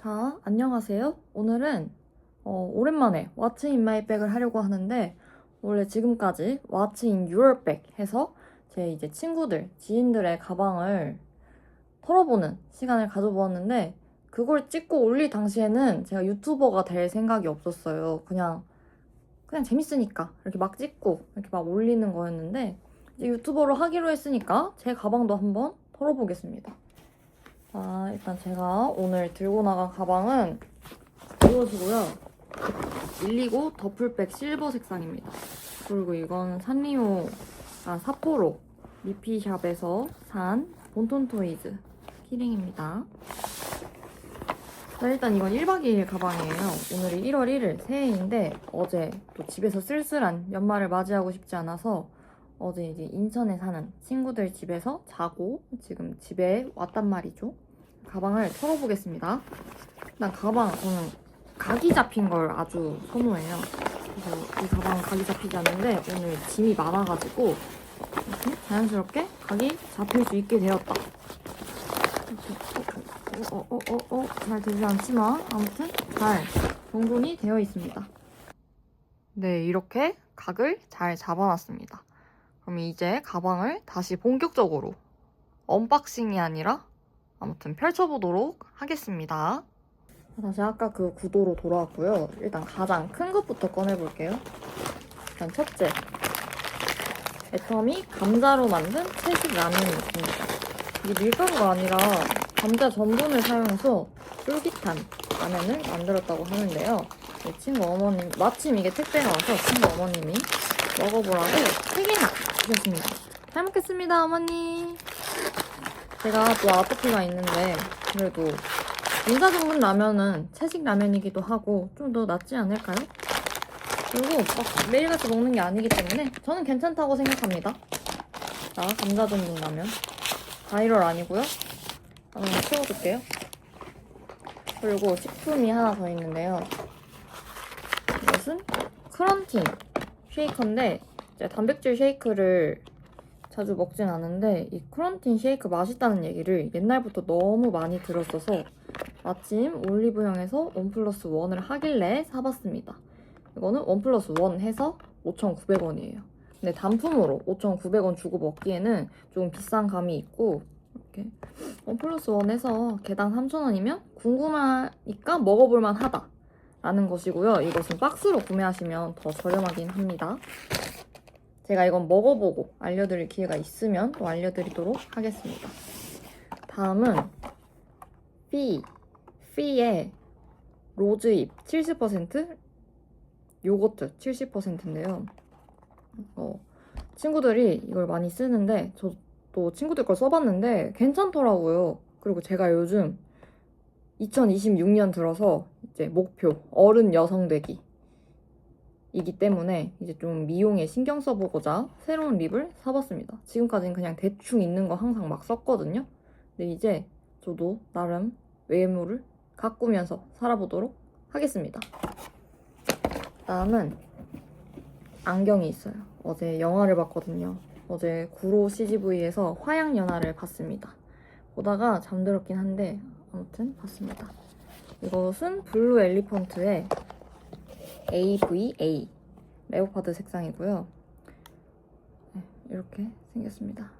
자, 안녕하세요. 오늘은 어, 오랜만에 What's in my bag을 하려고 하는데 원래 지금까지 What's in your bag 해서 제 이제 친구들, 지인들의 가방을 털어보는 시간을 가져보았는데 그걸 찍고 올릴 당시에는 제가 유튜버가 될 생각이 없었어요. 그냥 그냥 재밌으니까 이렇게 막 찍고 이렇게 막 올리는 거였는데 이제 유튜버로 하기로 했으니까 제 가방도 한번 털어보겠습니다. 자, 일단 제가 오늘 들고 나간 가방은 이것이고요. 129 더플백 실버 색상입니다. 그리고 이건 산리오, 아, 사포로 미피샵에서 산 본톤 토이즈 키링입니다. 자, 일단 이건 1박 2일 가방이에요. 오늘이 1월 1일 새해인데 어제 또 집에서 쓸쓸한 연말을 맞이하고 싶지 않아서 어제 이제 인천에 사는 친구들 집에서 자고 지금 집에 왔단 말이죠. 가방을 털어보겠습니다. 일단 가방 저는 각이 잡힌 걸 아주 선호해요. 그래서 이 가방은 각이 잡히지 않는데 오늘 짐이 많아가지고 자연스럽게 각이 잡힐 수 있게 되었다. 이렇게 어어 어 어 잘 되지 않지만 아무튼 잘 정돈이 되어 있습니다. 네 이렇게 각을 잘 잡아놨습니다. 그럼 이제 가방을 다시 본격적으로 언박싱이 아니라 아무튼 펼쳐보도록 하겠습니다. 다시 아까 그 구도로 돌아왔고요. 일단 가장 큰 것부터 꺼내볼게요. 일단 첫째. 애텀이 감자로 만든 채식 라면이 있습니다. 이게 밀가루가 아니라 감자 전분을 사용해서 쫄깃한 라면을 만들었다고 하는데요. 이 친구 어머님, 마침 이게 택배가 와서 친구 어머님이 먹어보라고 3개나 주셨습니다. 잘 먹겠습니다, 어머니. 제가 또 아토피가 있는데, 그래도 인사 전분 라면은 채식 라면이기도 하고 좀 더 낫지 않을까요? 그리고 막 매일같이 먹는 게 아니기 때문에 저는 괜찮다고 생각합니다. 자, 감자 전분 라면. 바이럴 아니고요. 한번 채워줄게요. 그리고 식품이 하나 더 있는데요. 이것은 크런틴 쉐이커인데 단백질 쉐이크를 자주 먹진 않은데 이 크런틴 쉐이크 맛있다는 얘기를 옛날부터 너무 많이 들었어서 마침 올리브영에서 원 플러스 원을 하길래 사봤습니다. 이거는 원 플러스 원 해서 5,900원이에요. 근데 단품으로 5,900원 주고 먹기에는 좀 비싼 감이 있고 이렇게 원 플러스 원 해서 개당 3,000원이면 궁금하니까 먹어볼만 하다. 라는 것이고요. 이것은 박스로 구매하시면 더 저렴하긴 합니다. 제가 이건 먹어보고 알려드릴 기회가 있으면 또 알려드리도록 하겠습니다. 다음은 피, 피의 로즈잎 70% 요거트 70%인데요. 어, 친구들이 이걸 많이 쓰는데 저도 친구들 걸 써봤는데 괜찮더라고요. 그리고 제가 요즘 2026년 들어서 이제 목표 어른 여성 되기 이기 때문에 이제 좀 미용에 신경 써보고자 새로운 립을 사봤습니다. 지금까지는 그냥 대충 있는 거 항상 막 썼거든요. 근데 이제 저도 나름 외모를 가꾸면서 살아보도록 하겠습니다. 다음은 안경이 있어요. 어제 영화를 봤거든요. 어제 구로 CGV에서 화양연화를 봤습니다. 보다가 잠들었긴 한데 아무튼 봤습니다. 이것은 블루 엘리펀트의 AVA 레오파드 색상이고요. 네, 이렇게 생겼습니다.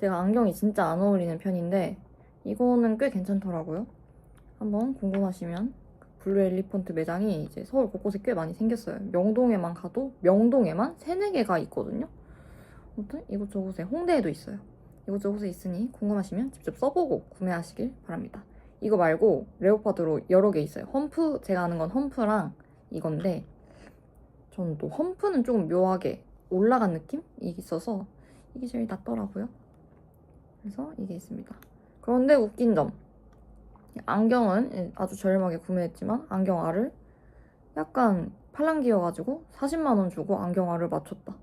제가 안경이 진짜 안 어울리는 편인데 이거는 꽤 괜찮더라고요. 한번 궁금하시면 블루 엘리펀트 매장이 이제 서울 곳곳에 꽤 많이 생겼어요. 명동에만 가도 명동에만 3, 4개가 있거든요. 아무튼 이곳저곳에 홍대에도 있어요. 이곳저곳에 있으니 궁금하시면 직접 써보고 구매하시길 바랍니다. 이거 말고 레오파드로 여러 개 있어요. 험프 제가 아는 건 험프랑 이건데 저는 또 험프는 조금 묘하게 올라간 느낌이 있어서 이게 제일 낫더라고요. 그래서 이게 있습니다. 그런데 웃긴 점 안경은 아주 저렴하게 구매했지만 안경 알을 약간 팔랑귀여가지고 40만원 주고 안경 알을 맞췄다.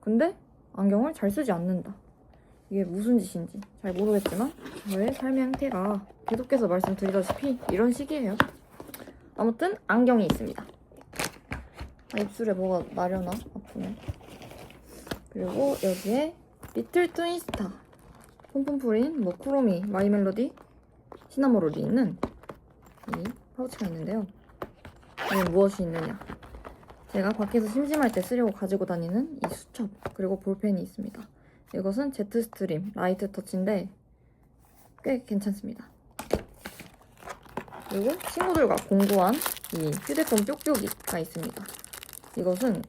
근데 안경을 잘 쓰지 않는다. 이게 무슨 짓인지 잘 모르겠지만 저의 삶의 형태가 계속해서 말씀드리다시피 이런 식이에요. 아무튼 안경이 있습니다. 아, 입술에 뭐가 나려나? 아프네. 그리고 여기에 리틀 트윈스타 폼폼프린 뭐 쿠로미 마이멜로디 시나모롤이 있는 이 파우치가 있는데요. 여기 무엇이 있느냐? 제가 밖에서 심심할 때 쓰려고 가지고 다니는 이 수첩 그리고 볼펜이 있습니다. 이것은 제트스트림 라이트 터치인데 꽤 괜찮습니다. 그리고 친구들과 공구한 이 휴대폰 뾱뾱이가 있습니다. 이것은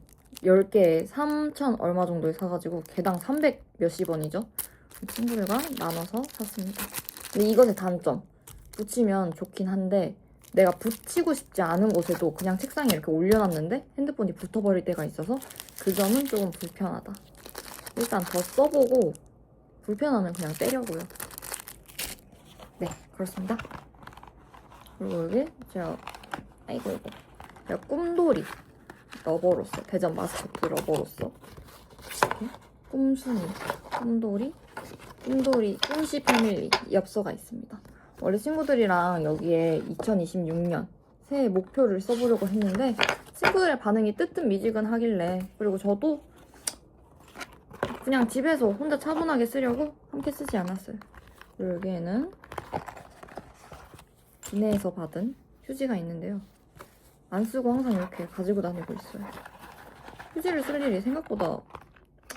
10개에 3천 얼마 정도에 사가지고 개당 300 몇십 원이죠. 친구들과 나눠서 샀습니다. 근데 이것의 단점 붙이면 좋긴 한데 내가 붙이고 싶지 않은 곳에도 그냥 책상에 이렇게 올려놨는데 핸드폰이 붙어버릴 때가 있어서 그 점은 조금 불편하다. 일단 더 써보고 불편하면 그냥 떼려고요. 네, 그렇습니다. 그리고 여기 제가 아이고 이거 제가 꿈돌이 러버로서 대전 마스코트 러버로서 이렇게 꿈순이 꿈돌이 꿈돌이 꿈씨 패밀리 엽서가 있습니다. 원래 친구들이랑 여기에 2026년 새해 목표를 써보려고 했는데 친구들의 반응이 뜨뜻미지근하길래 그리고 저도 그냥 집에서 혼자 차분하게 쓰려고 함께 쓰지 않았어요. 그리고 여기에는 기내에서 받은 휴지가 있는데요. 안 쓰고 항상 이렇게 가지고 다니고 있어요. 휴지를 쓸 일이 생각보다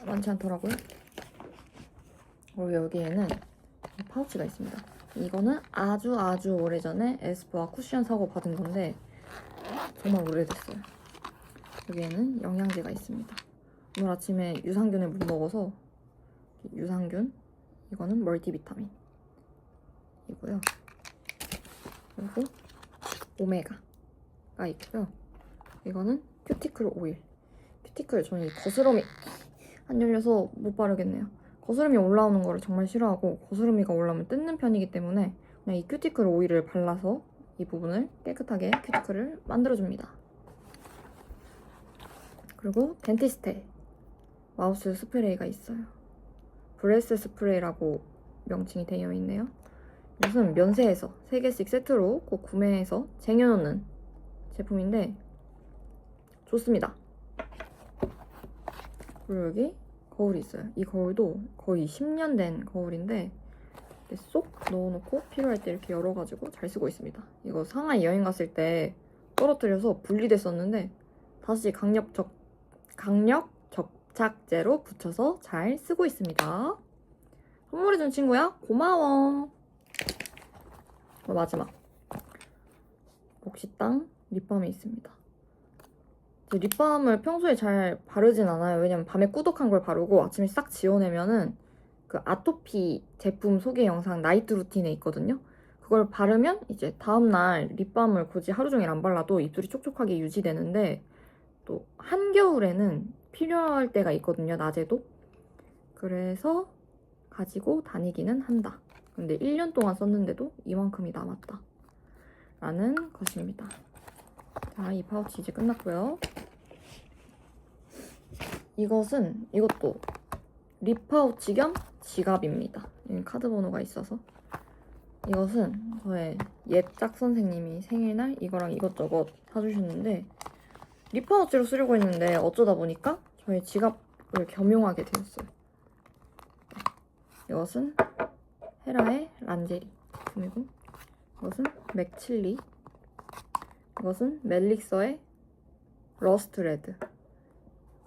많지 않더라고요. 그리고 여기에는 파우치가 있습니다. 이거는 아주 아주 오래전에 에스쁘아 쿠션 사고 받은 건데 정말 오래됐어요. 여기에는 영양제가 있습니다. 오늘 아침에 유산균을 못 먹어서 유산균 이거는 멀티비타민 이고요. 그리고 오메가가 있고요. 이거는 큐티클 오일. 큐티클 저는 이 거스름이 안 열려서 못 바르겠네요. 거스름이 올라오는 거를 정말 싫어하고 거스름이가 올라오면 뜯는 편이기 때문에 그냥 이 큐티클 오일을 발라서 이 부분을 깨끗하게 큐티클을 만들어줍니다. 그리고 덴티스테 마우스 스프레이가 있어요. 브레스 스프레이라고 명칭이 되어 있네요. 이것은 면세에서 3개씩 세트로 꼭 구매해서 쟁여놓는 제품인데 좋습니다. 그리고 여기 거울이 있어요. 이 거울도 거의 10년 된 거울인데 쏙 넣어놓고 필요할 때 이렇게 열어가지고 잘 쓰고 있습니다. 이거 상하이 여행 갔을 때 떨어뜨려서 분리됐었는데 다시 강력 적 강력 접착제로 붙여서 잘 쓰고 있습니다. 선물해준 친구야 고마워. 마지막 목시땅 립밤이 있습니다. 제 립밤을 평소에 잘 바르진 않아요. 왜냐면 밤에 꾸덕한 걸 바르고 아침에 싹 지워내면은 그 아토피 제품 소개 영상 나이트 루틴에 있거든요. 그걸 바르면 이제 다음날 립밤을 굳이 하루 종일 안 발라도 입술이 촉촉하게 유지되는데 또 한겨울에는 필요할 때가 있거든요. 낮에도. 그래서 가지고 다니기는 한다. 근데 1년 동안 썼는데도 이만큼이 남았다. 라는 것입니다. 자, 이 파우치 이제 끝났고요. 이것은 이것도 립 파우치 겸 지갑입니다. 카드 번호가 있어서. 이것은 저의 옛짝 선생님이 생일날 이거랑 이것저것 사주셨는데 립 파우치로 쓰려고 했는데 어쩌다 보니까 저의 지갑을 겸용하게 되었어요. 이것은 헤라의 란제리 제품이고 이것은 맥칠리 이것은 멜릭서의 러스트 레드.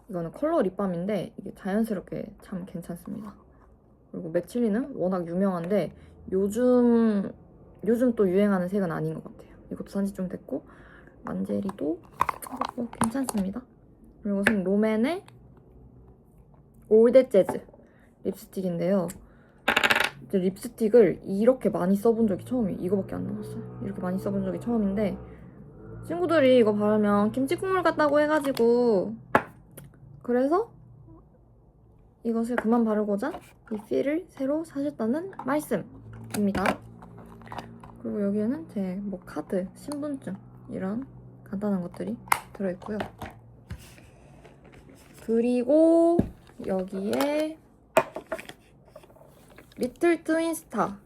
이거는 컬러 립밤인데 이게 자연스럽게 참 괜찮습니다. 그리고 맥칠리는 워낙 유명한데 요즘 요즘 또 유행하는 색은 아닌 것 같아요. 이것도 산지 좀 됐고 란제리도 뭐 괜찮습니다. 그리고 이것은 롬앤의 올댓 재즈 립스틱인데요 립스틱을 이렇게 많이 써본 적이 처음이에요. 이거밖에 안 남았어요. 이렇게 많이 써본 적이 처음인데 친구들이 이거 바르면 김치 국물 같다고 해가지고 그래서 이것을 그만 바르고자 이 필을 새로 사셨다는 말씀입니다. 그리고 여기에는 제 뭐 카드, 신분증 이런 간단한 것들이 들어있고요. 그리고 여기에 리틀 트윈스타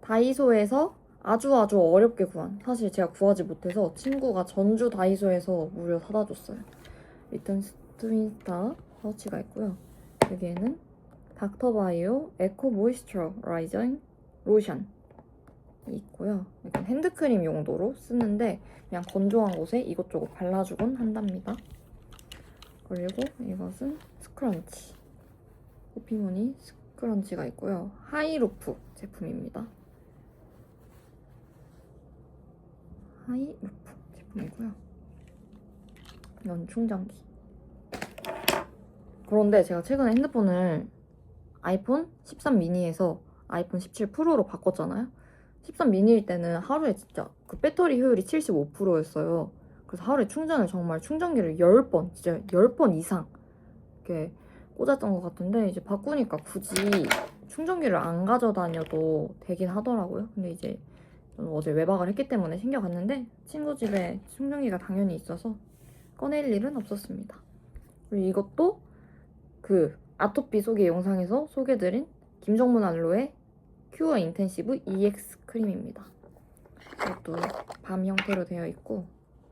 다이소에서 아주 아주 어렵게 구한 사실 제가 구하지 못해서 친구가 전주 다이소에서 무려 사다 줬어요 리틀 트윈스타 파우치가 있고요 여기에는 닥터바이오 에코 모이스처라이징 로션 있고요. 약간 핸드크림 용도로 쓰는데 그냥 건조한 곳에 이것저것 발라주곤 한답니다. 그리고 이것은 스크런치. 호피무늬 스크런치가 있고요. 하이루프 제품입니다. 하이루프 제품이고요. 이건 충전기. 그런데 제가 최근에 핸드폰을 아이폰 13 미니에서 아이폰 17 프로로 바꿨잖아요. 13 미니일 때는 하루에 진짜 그 배터리 효율이 75%였어요. 그래서 하루에 충전을 정말 충전기를 10번, 진짜 10번 이상 이렇게 꽂았던 것 같은데 이제 바꾸니까 굳이 충전기를 안 가져다녀도 되긴 하더라고요. 근데 이제 저는 어제 외박을 했기 때문에 챙겨갔는데 친구 집에 충전기가 당연히 있어서 꺼낼 일은 없었습니다. 그리고 이것도 그 아토피 소개 영상에서 소개드린 김정문 알로에 큐어 인텐시브 EX 크림입니다. 이것도 밤 형태로 되어 있고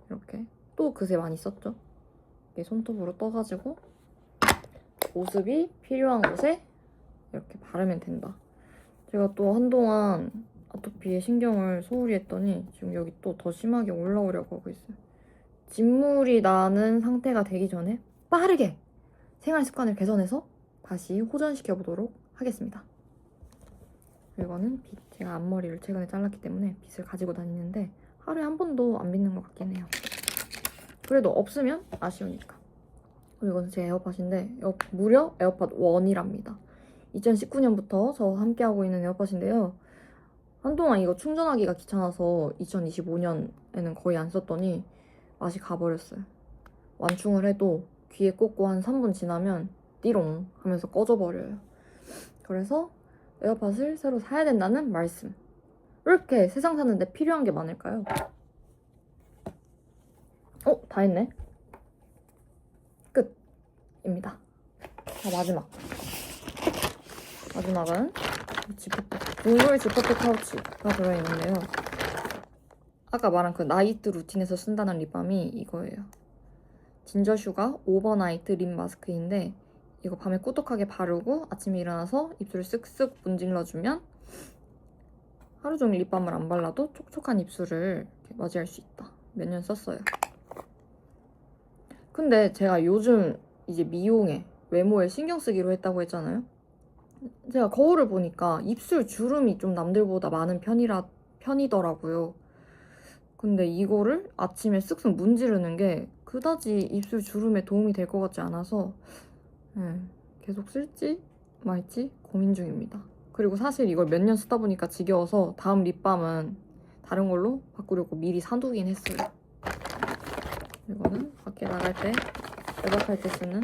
이렇게 또 그새 많이 썼죠. 이렇게 손톱으로 떠가지고 보습이 필요한 곳에 이렇게 바르면 된다. 제가 또 한동안 아토피에 신경을 소홀히 했더니 지금 여기 또 더 심하게 올라오려고 하고 있어요. 진물이 나는 상태가 되기 전에 빠르게 생활 습관을 개선해서 다시 호전시켜 보도록 하겠습니다. 이거는 빗. 제가 앞머리를 최근에 잘랐기 때문에 빗을 가지고 다니는데 하루에 한 번도 안 빗는 것 같긴 해요. 그래도 없으면 아쉬우니까. 그리고 이건 제 에어팟인데 에어- 무려 에어팟 1이랍니다. 2019년부터 저 함께하고 있는 에어팟인데요. 한동안 이거 충전하기가 귀찮아서 2025년에는 거의 안 썼더니 맛이 가버렸어요. 완충을 해도 귀에 꽂고 한 3분 지나면 띠롱 하면서 꺼져버려요. 그래서 에어팟을 새로 사야 된다는 말씀. 왜 이렇게 세상 사는데 필요한 게 많을까요? 어, 다 했네. 끝입니다. 자, 마지막. 마지막은 지퍼백. 동물 지퍼백 파우치가 들어있는데요. 아까 말한 그 나이트 루틴에서 쓴다는 립밤이 이거예요. 진저슈가 오버나이트 립 마스크인데 이거 밤에 꾸덕하게 바르고 아침에 일어나서 입술을 쓱쓱 문질러주면 하루 종일 립밤을 안 발라도 촉촉한 입술을 맞이할 수 있다. 몇 년 썼어요. 근데 제가 요즘 이제 미용에 외모에 신경 쓰기로 했다고 했잖아요. 제가 거울을 보니까 입술 주름이 좀 남들보다 많은 편이라 편이더라고요. 근데 이거를 아침에 쓱쓱 문지르는 게 그다지 입술 주름에 도움이 될 것 같지 않아서 네, 계속 쓸지 말지 고민 중입니다. 그리고 사실 이걸 몇 년 쓰다 보니까 지겨워서 다음 립밤은 다른 걸로 바꾸려고 미리 사두긴 했어요. 이거는 밖에 나갈 때 외박할 때 쓰는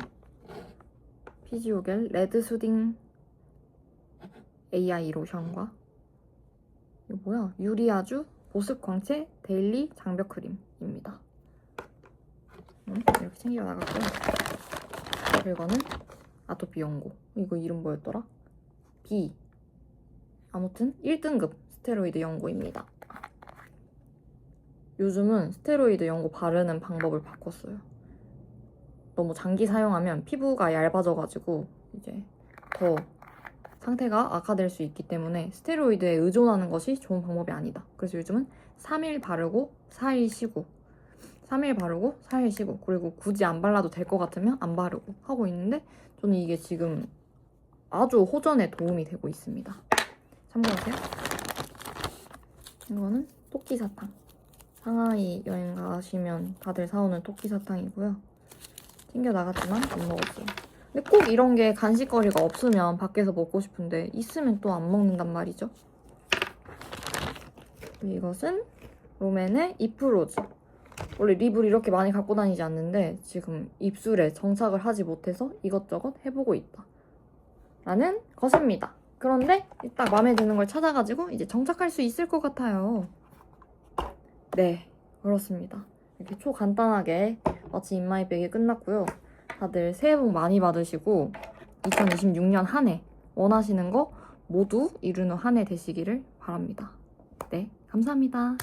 피지오겔 레드 수딩 AI 로션과 이거 뭐야 유리아주 보습 광채 데일리 장벽 크림입니다. 음, 이렇게 챙겨 나갔고요. 그리고 이거는 아토피 연고. 이거 이름 뭐였더라? B. 아무튼 1등급 스테로이드 연고입니다. 요즘은 스테로이드 연고 바르는 방법을 바꿨어요. 너무 장기 사용하면 피부가 얇아져가지고 이제 더 상태가 악화될 수 있기 때문에 스테로이드에 의존하는 것이 좋은 방법이 아니다. 그래서 요즘은 3일 바르고 4일 쉬고 3일 바르고 4일 쉬고 그리고 굳이 안 발라도 될 것 같으면 안 바르고 하고 있는데 저는 이게 지금 아주 호전에 도움이 되고 있습니다. 참고하세요. 이거는 토끼 사탕. 상하이 여행 가시면 다들 사오는 토끼 사탕이고요. 챙겨 나갔지만 안 먹었어요. 근데 꼭 이런 게 간식거리가 없으면 밖에서 먹고 싶은데 있으면 또 안 먹는단 말이죠. 이것은 롬앤의 이프로즈. 원래 립을 이렇게 많이 갖고 다니지 않는데 지금 입술에 정착을 하지 못해서 이것저것 해보고 있다. 라는 것입니다. 그런데 딱 마음에 드는 걸 찾아가지고 이제 정착할 수 있을 것 같아요. 네, 그렇습니다. 이렇게 초간단하게 마치 인마이백이 끝났고요. 다들 새해 복 많이 받으시고 2026년 한 해 원하시는 거 모두 이루는 한 해 되시기를 바랍니다. 네, 감사합니다.